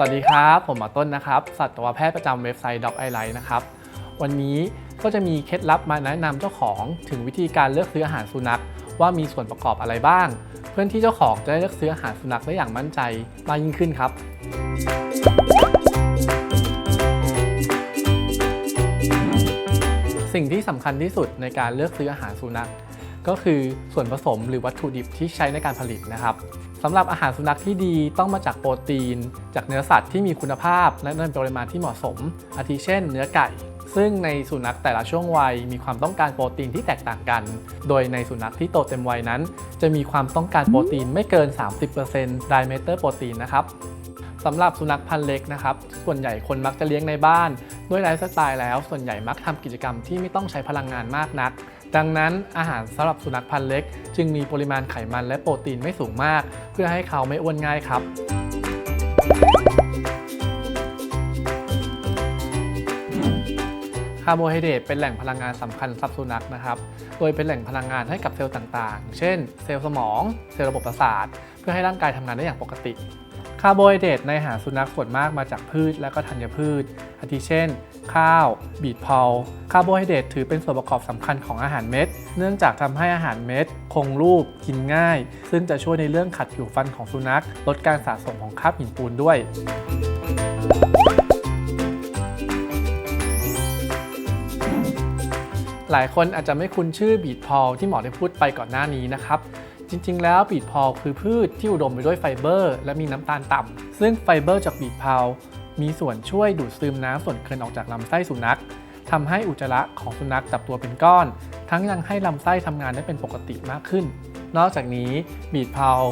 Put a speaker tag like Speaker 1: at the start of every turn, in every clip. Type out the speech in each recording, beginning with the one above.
Speaker 1: สวัสดีครับ ผมหมอต้นนะครับ สัตวแพทย์ประจำเว็บไซต์ Dog i l i f e นะครับ วันนี้ก็จะมีเคล็ดลับมาแนะนำเจ้าของถึงวิธีการเลือกซื้ออาหารสุนัข ว่ามีส่วนประกอบอะไรบ้าง เพื่อที่เจ้าของจะได้เลือกซื้ออาหารสุนัขได้อย่างมั่นใจมากยิ่งขึ้นครับ สิ่งที่สำคัญที่สุดในการเลือกซื้ออาหารสุนัข ก็คือส่วนผสมหรือวัตถุดิบที่ใช้ในการผลิตนะครับสำหรับอาหารสุนัขที่ดีต้องมาจากโปรตีน จากเนื้อสัตว์ที่มีคุณภาพ และในปริมาณที่เหมาะสม อาทิเช่น เนื้อไก่ ซึ่งในสุนัขแต่ละช่วงวัยมีความต้องการโปรตีนที่แตกต่างกัน โดยในสุนัขที่โตเต็มวัยนั้น จะมีความต้องการโปรตีนไม่เกิน 30%ไดเมเตอร์โปรตีนนะครับสำหรับสุนัขพันธุ์เล็กนะครับ ส่วนใหญ่คนมักจะเลี้ยงในบ้าน ด้วยไลฟ์สไตล์แล้ว ส่วนใหญ่มักทำกิจกรรมที่ไม่ต้องใช้พลังงานมากนัก ดังนั้นอาหารสำหรับสุนัขพันธุ์เล็ก จึงมีปริมาณไขมันและโปรตีนไม่สูงมาก เพื่อให้เขาไม่อ้วนง่ายครับคาร์โบไฮเดรตเป็นแหล่งพลังงานสำคัญสำหรับสุนัขนะครับ โดยเป็นแหล่งพลังงานให้กับเซลล์ต่างๆ เช่น เซลล์สมอง เซลล์ระบบประสาท เพื่อให้ร่างกายทำงานได้อย่างปกติ คาร์โบไฮเดรตในอาหารสุนัขส่วนมากมาจากพืชและก็ธัญพืช อาทิเช่น ข้าว บีทพอลคาร์โบไฮเดรตถือเป็นส่วนประกอบสำคัญของอาหารเม็ด เนื่องจากทำให้อาหารเม็ด คงรูป กินง่าย ซึ่งจะช่วยในเรื่องขัดผิวฟันของสุนัข ลดการสะสมของคราบหินปูนด้วยหลายคนอาจจะไม่คุ้นชื่อบีทพอลที่หมอได้พูดไปก่อนหน้านี้นะครับ จริง ๆ แล้วบีทพอลคือพืชที่อุดมไปด้วยไฟเบอร์ และมีน้ำตาลต่ำซึ่งไฟเบอร์จากบีทพอลมีส่วนช่วยดูดซึมน้ำส่วนเกินออกจากลำไส้สุนัขทำให้อุจจาระของสุนัขจับตัวเป็นก้อน ทั้งยังให้ลำไส้ทำงานได้เป็นปกติมากขึ้น นอกจากนี้บีทพอล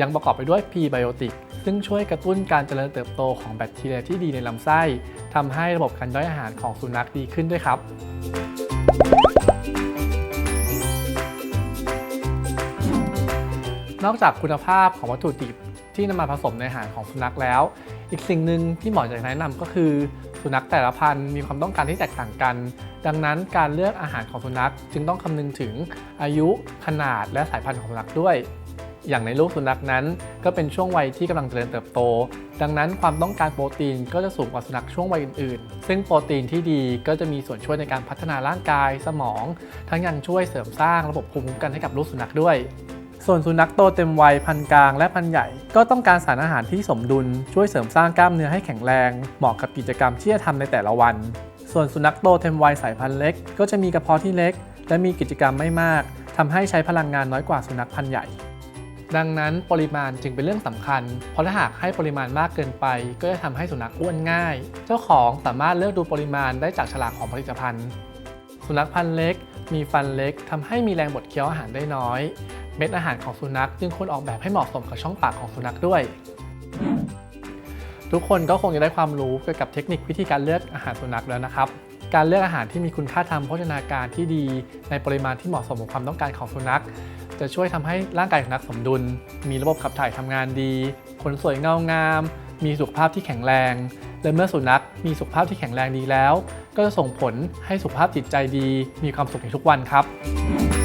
Speaker 1: ยังประกอบไปด้วยพรีไบโอติกซึ่งช่วยกระตุ้นการเจริญเติบโตของแบคทีเรียที่ดีในลำไส้ทำให้ระบบการย่อยอาหารของสุนัขดีขึ้นด้วยครับ นอกจากคุณภาพของวัตถุดิบที่นำมาผสมในอาหารของสุนัขแล้ว อีกสิ่งหนึ่งที่หมอจะแนะนำก็คือ สุนัขแต่ละพันธุ์มีความต้องการที่แตกต่างกัน ดังนั้นการเลือกอาหารของสุนัขจึงต้องคำนึงถึงอายุขนาดและสายพันธุ์ของสุนัขด้วย อย่างในลูกสุนัขนั้น ก็เป็นช่วงวัยที่กำลังเจริญเติบโต ดังนั้นความต้องการโปรตีนก็จะสูงกว่าสุนัขช่วงวัยอื่นๆ ซึ่งโปรตีนที่ดีก็จะมีส่วนช่วยในการพัฒนาร่างกายสมอง ทั้งยังช่วยเสริมสร้างระบบภูมิคุ้มกันให้กับลูกสุนัขด้วย ส่วนสุนัขโตเต็มวัยพันกลางและพันใหญ่ ก็ต้องการสารอาหารที่สมดุล ช่วยเสริมสร้างกล้ามเนื้อให้แข็งแรง เหมาะกับกิจกรรมที่จะทำในแต่ละวัน ส่วนสุนัขโตเต็มวัยสายพันธุ์เล็ก ก็จะมีกระเพาะที่เล็ก และมีกิจกรรมไม่มากทำให้ใช้พลังงานน้อยกว่าสุนัขพันธุ์ใหญ่ดังนั้นปริมาณจึงเป็นเรื่องสำคัญ เพราะถ้าหากให้ปริมาณมากเกินไป ก็จะทำให้สุนัขอ้วนง่าย เจ้าของสามารถเลือกดูปริมาณได้จากฉลากของผลิตภัณฑ์ สุนัขพันธุ์เล็ก มีฟันเล็กทำให้มีแรงบดเคี้ยวอาหารได้น้อย เม็ดอาหารของสุนัขจึงควรออกแบบให้เหมาะสมกับช่องปากของสุนัขด้วย ทุกคนก็คงจะได้ความรู้เกี่ยวกับเทคนิควิธีการเลือกอาหารสุนัขแล้วนะครับ การเลือกอาหารที่มีคุณค่าทางโภชนาการที่ดี ในปริมาณที่เหมาะสมกับความต้องการของสุนัข จะช่วยทำให้ร่างกายของสุนัขสมดุล มีระบบขับถ่ายทำงานดีขนสวยเงางาม มีสุขภาพที่แข็งแรง และเมื่อสุนัขมีสุขภาพที่แข็งแรงดีแล้ว ก็จะส่งผลให้สุขภาพจิตใจดี มีความสุขในทุกวันครับ